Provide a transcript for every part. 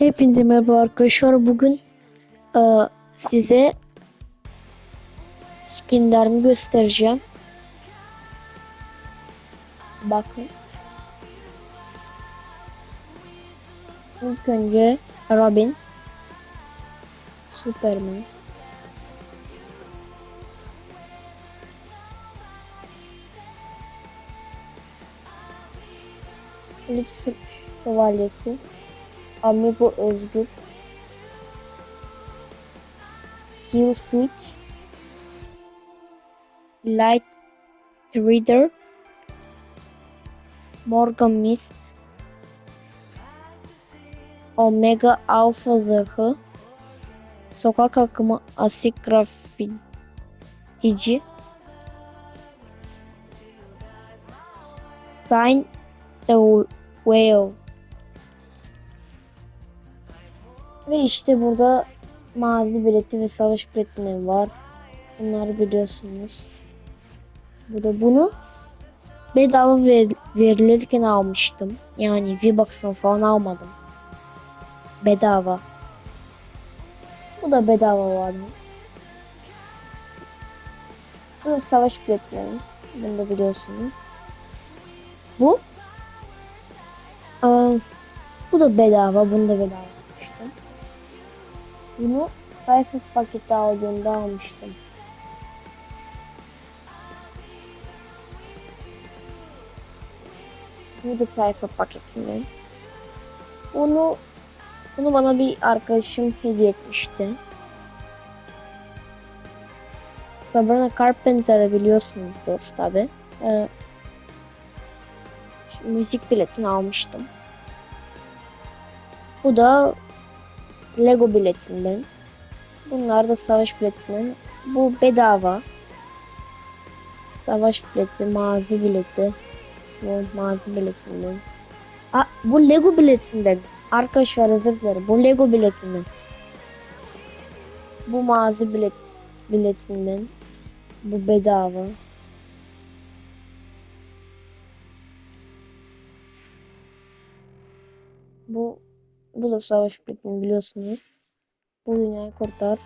Hepinize merhaba arkadaşlar. Bugün e, size skinlerimi göstereceğim. Bakın. İlk önce Robin. Superman. Lüks Şövalyesi. Amigo Özgür. Kill Switch. Light Reader. Morgan Mist. Omega Alpha Zırhı. Sokak akımı Asik Grafitici. Sign the Whale. Ve işte burada mazi bileti ve savaş biletleri var. Bunları biliyorsunuz. Burada bunu bedava ver, verilirken almıştım. Yani V-Bucks'tan falan almadım. Bedava. Bu da bedava vardı. Bu da savaş biletleri. Bunu da biliyorsunuz. Bu Aa, bu da bedava. Bunu da bedava. Bunu Firefox paketi aldığımda almıştım. Bu da tayfa paketinden. Bunu bunu bana bir arkadaşım hediye etmişti. Sabrina Carpenter'ı biliyorsunuzdur tabi. Ee, müzik biletini almıştım. Bu da Lego biletinden. Bunlar da savaş biletinden. Bu bedava. Savaş bileti, mazi bileti. Bu mazi biletinden. Aa, bu Lego biletinden. Arkadaşlar özür dilerim. Bu Lego biletinden. Bu mazi bilet biletinden. Bu bedava. Bu bu da savaş biletini biliyorsunuz. Bu dünyayı kurtar.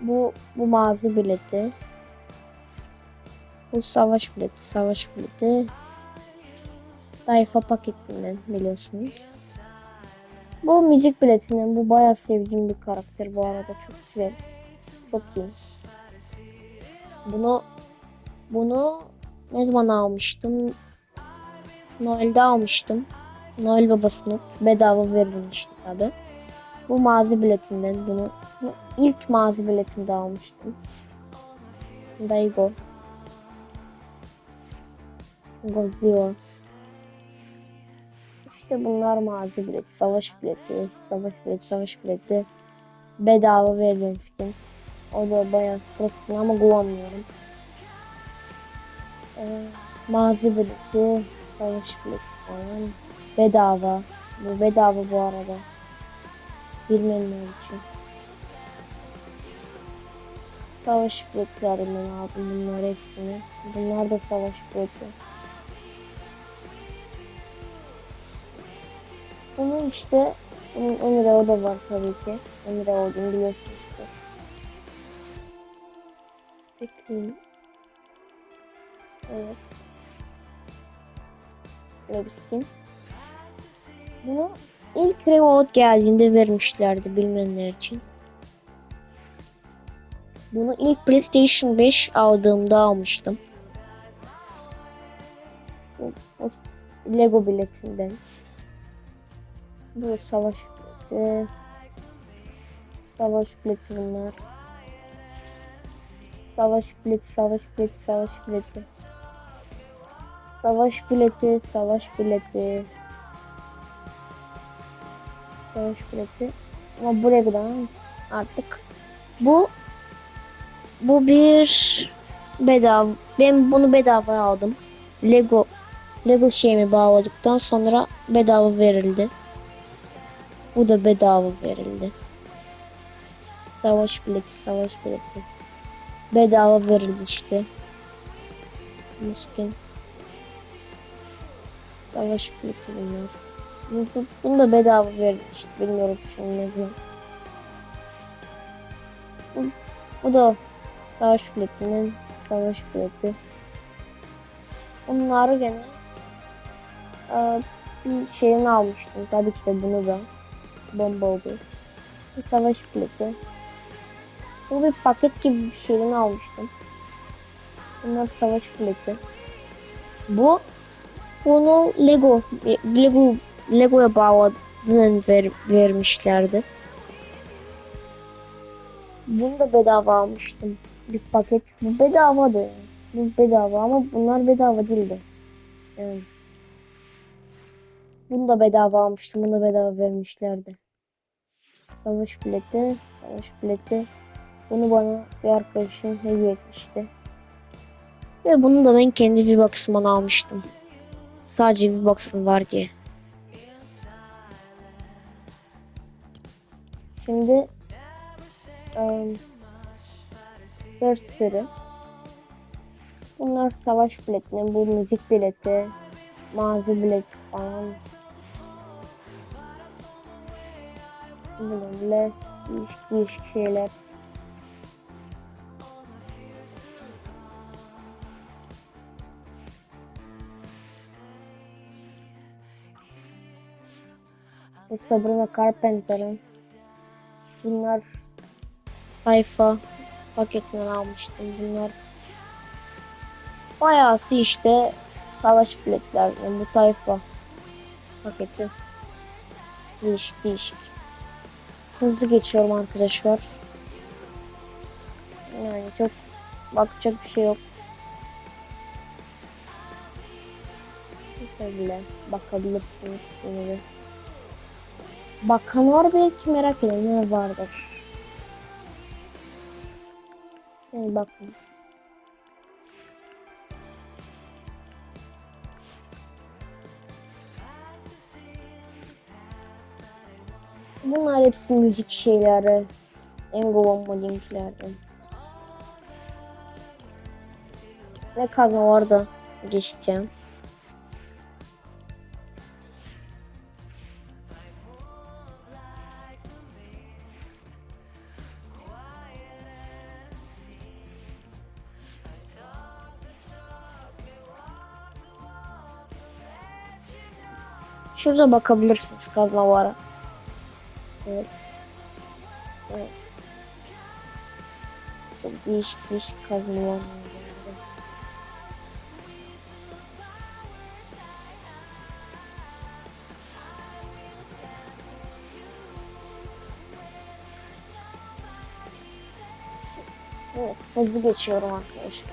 Bu bu mazi bileti. Bu savaş bileti, savaş bileti. Tayfa paketinden biliyorsunuz. Bu müzik biletinden bu bayağı sevdiğim bir karakter bu arada çok güzel. Çok iyi. Bunu bunu ne zaman almıştım? Noel'de almıştım. Noel babasını bedava verilmişti tabi. Bu mazi biletinden bunu, ilk mazi biletimde almıştım. Daigo. Godzilla. İşte bunlar mazi bileti, savaş bileti, savaş bileti, savaş bileti. Bedava verilen skin. O da bayağı pro skin ama kullanmıyorum. Ee, mazi bileti, savaş bileti falan. Bedava. Bu bedava bu arada. Bilmeyenler için. Savaş biletlerinden aldım bunları hepsini. Bunlar da savaş bileti. Bunun işte bunun Emre da var tabii ki. Emre olduğunu biliyorsunuzdur. Bekleyin. Evet. Böyle bir skin. Bunu ilk remote geldiğinde vermişlerdi bilmeyenler için. Bunu ilk PlayStation 5 aldığımda almıştım. Lego biletinden. Bu savaş bileti. Savaş bileti bunlar. Savaş bileti, savaş bileti, savaş bileti. Savaş bileti, savaş bileti. Savaş bileti. Ama buraya kadar artık. Bu bu bir bedava. Ben bunu bedava aldım. Lego Lego şeyimi bağladıktan sonra bedava verildi. Bu da bedava verildi. Savaş bileti, savaş bileti. Bedava verildi işte. Muskin. Savaş bileti bunlar. Bu- bu- Bunu da bedava vermişti. Bilmiyorum şimdi ne zaman. Bu, da savaş biletinin savaş bileti. Bunları gene eee, bir şeyini almıştım. Tabii ki de bunu da. Bomba oldu. Bir savaş bileti. Bu bir paket gibi bir şeyini almıştım. Bunlar savaş bileti. Bu bunu Lego Lego Lego'ya bağladığını ver, vermişlerdi. Bunu da bedava almıştım. Bir paket. Bu bedavadı. Bu bedava ama bunlar bedava değildi. Bunu da bedava almıştım. Bunu da bedava vermişlerdi. Savaş bileti. Savaş bileti. Bunu bana bir arkadaşım hediye etmişti. Ve bunu da ben kendi V-Box'ımdan almıştım. Sadece V-Box'ım var diye. Şimdi um, Search sürü. Bunlar savaş biletleri, bu müzik bileti, mağaza bileti falan. Böyle değişik değişik şeyler. Sabrina Carpenter'ın bunlar sayfa paketinden almıştım. Bunlar bayağısı işte savaş biletlerden bu tayfa paketi. Değişik değişik. Hızlı geçiyorum arkadaşlar. Yani çok bakacak bir şey yok. Şöyle bakabilirsiniz de. Bakan var belki merak eden ne vardır. Yani bakın. Bunlar hepsi müzik şeyleri. Engo linklerden. Ve kazma var da geçeceğim. Şurada bakabilirsiniz kazma var. Evet. Evet. Çok değişik değişik kazma var. Evet, hızlı geçiyorum arkadaşlar.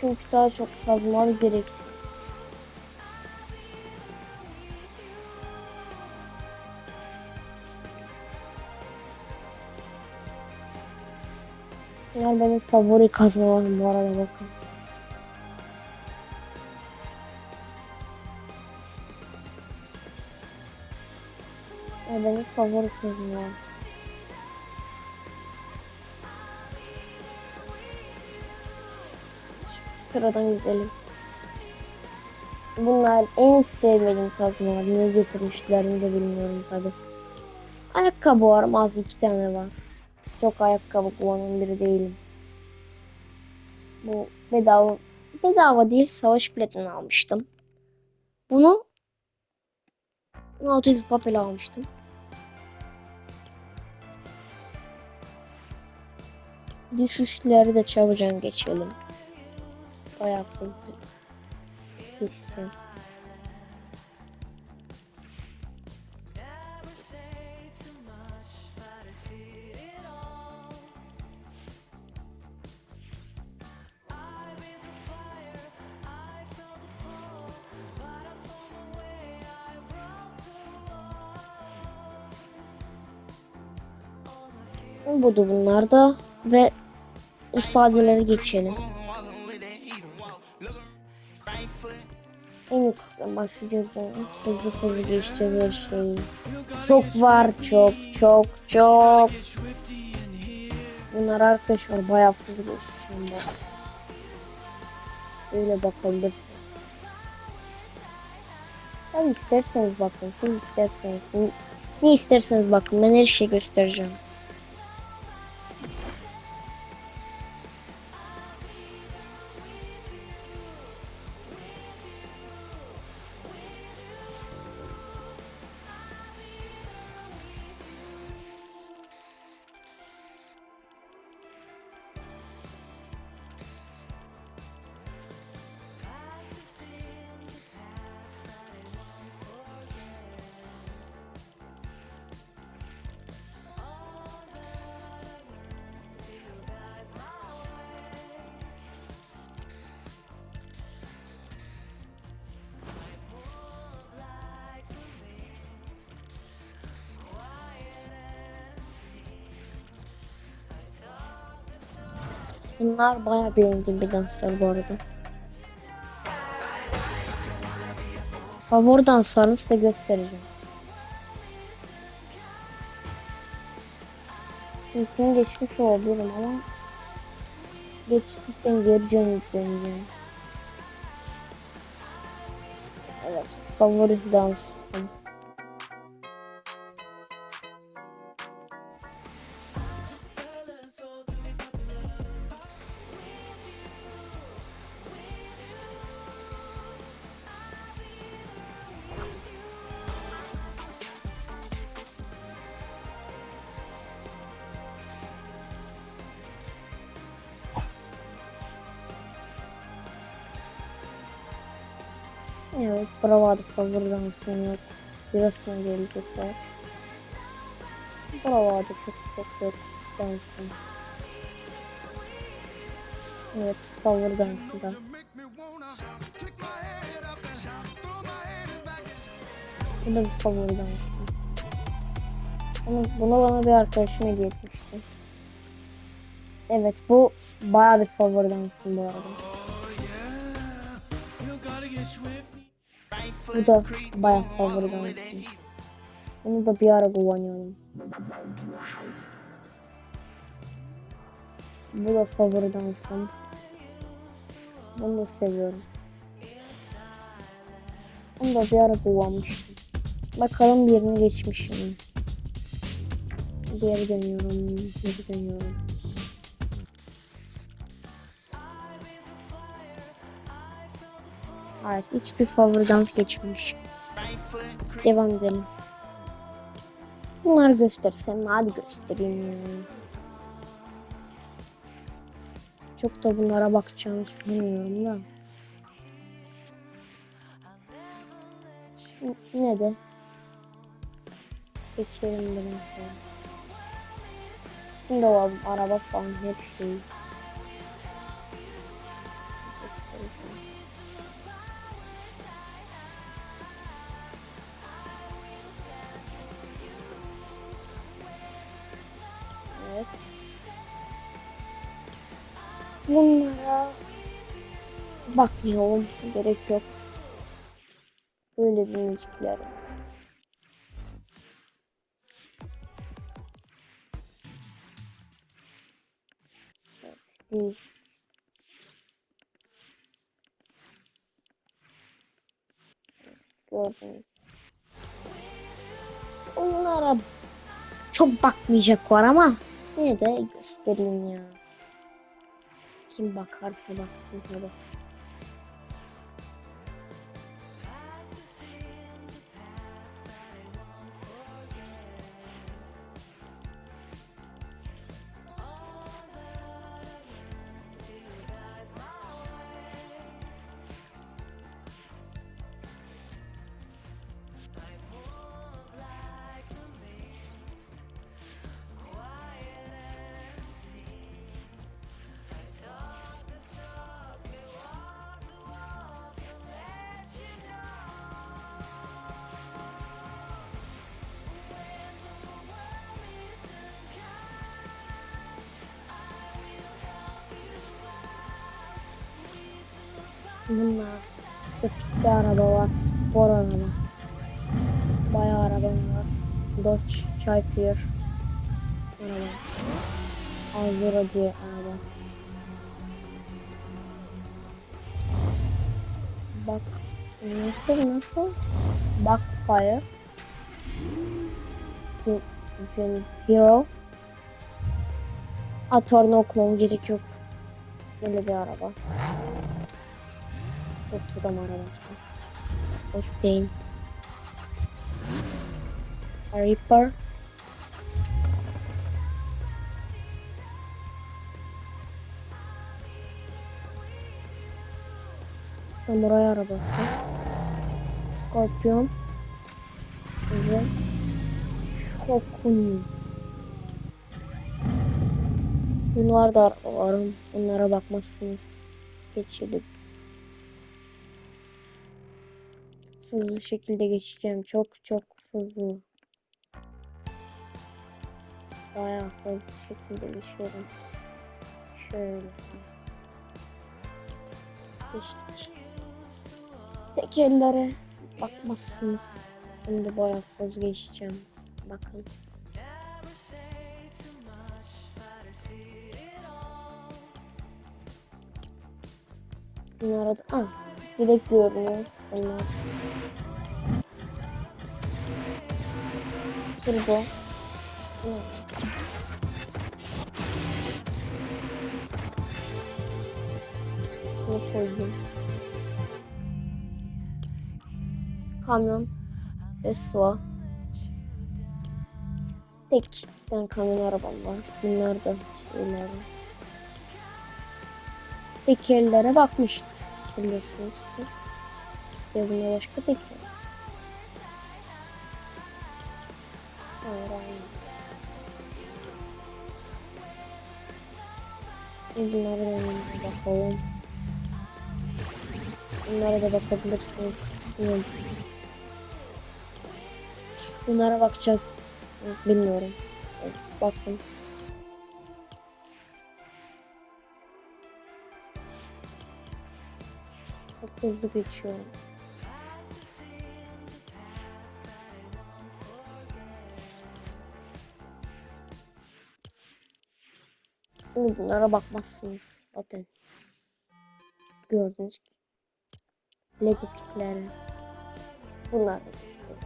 Çünkü daha çok kazmalar gereksiz. Benim favori kazmalarım bu arada bakın. Bunlar benim favori kazmalarım. Sıradan gidelim. Bunlar en sevmediğim kazmalar. Niye getirmişlerini de bilmiyorum tabi. Ayakkabı var. Az iki tane var. Çok ayakkabı kullanan biri değilim. Bu bedava bedava değil savaş biletini almıştım. Bunu 600 papel almıştım. Düşüşleri de çabucan geçelim. Bayağı hızlı geçeceğim. Budu bunlar da ve ifadeleri geçelim. En yukarıdan başlayacağız yani. Hızlı hızlı geçeceğiz her şeyi. Çok var çok çok çok. Bunlar arkadaşlar bayağı hızlı geçeceğim ben. Öyle bakabilirsiniz. Sen isterseniz bakın. Siz isterseniz. Ne isterseniz bakın. Ben her şeyi göstereceğim. Bunlar bayağı beğendiğim bir danslar bu arada. Favori danslarını size göstereceğim. Hepsini geçmiş olabilirim ama geçtiysen geri döneceğim. Evet, favori dansım. Evet, Bravado favori dansım yok. Biraz sonra gelecekler. Bravado çok çok çok dansım. Evet, favori dansım da. Bu da bir favori dansım. Bunu, bunu bana bir arkadaşım hediye etmişti. Evet, bu bayağı bir favori dansım bu arada. Bu da bayağı favori dansım. Bunu da bir ara kullanıyorum. Bu da favori dansım. Bunu da seviyorum. Bunu da bir ara kullanmıştım. Bakalım birini geçmişim. Geri dönüyorum, geri dönüyorum. Hayır, hiçbir favori dans geçmemiş. Devam edelim. Bunları göstersem hadi göstereyim. Çok da bunlara bakacağımı sanmıyorum da. Ne de. Geçelim falan. Şimdi o araba falan her şey. Bakmayalım. Gerek yok. Böyle bir müzikler. Değil. Gördünüz. Onlara çok bakmayacak var ama yine de göstereyim ya. Kim bakarsa baksın hadi. Bunlar trafikte araba var, spor araba. Bayağı arabam var. Dodge Charger araba. Alzora diye araba. Bak nasıl nasıl? Backfire. Hero. Atorunu okumam gerek yok. Böyle bir araba. Kurt adam arabası. Mustaine. Reaper. Samuray arabası. Scorpion. Ve Shogun. Bunlar da varım. Bunlara bakmazsınız. Geçelim. Hızlı şekilde geçeceğim. Çok çok hızlı. Bayağı hızlı şekilde geçiyorum. Şöyle. Geçtik. Tekellere bakmazsınız. Şimdi bayağı hızlı geçeceğim. Bakın. Bunlar da... Ah, direkt görünüyor. Bunlar. Turbo. Ne? Koydum. Kamyon. Tesla. Tek tane kamyon arabam var. Bunlar da şeyler. Tekerlere bakmıştık. Hatırlıyorsunuz ki. Ve bunda başka teker. Bunlara da bakalım. Bunlara da bakabilirsiniz. Bilmiyorum. Bunlara bakacağız. Bilmiyorum. Bakın. Çok hızlı geçiyor. Bunlara bakmazsınız zaten. Gördünüz ki. Lego kitleri. Bunlar da istedim.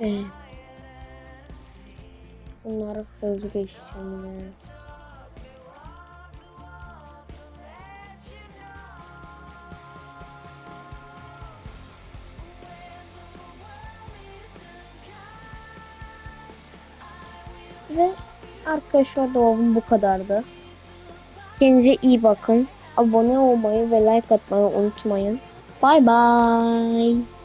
Ee, bunları hızlı geçeceğim ya. Arkadaşlar doğum bu kadardı. Kendinize iyi bakın. Abone olmayı ve like atmayı unutmayın. Bye bye.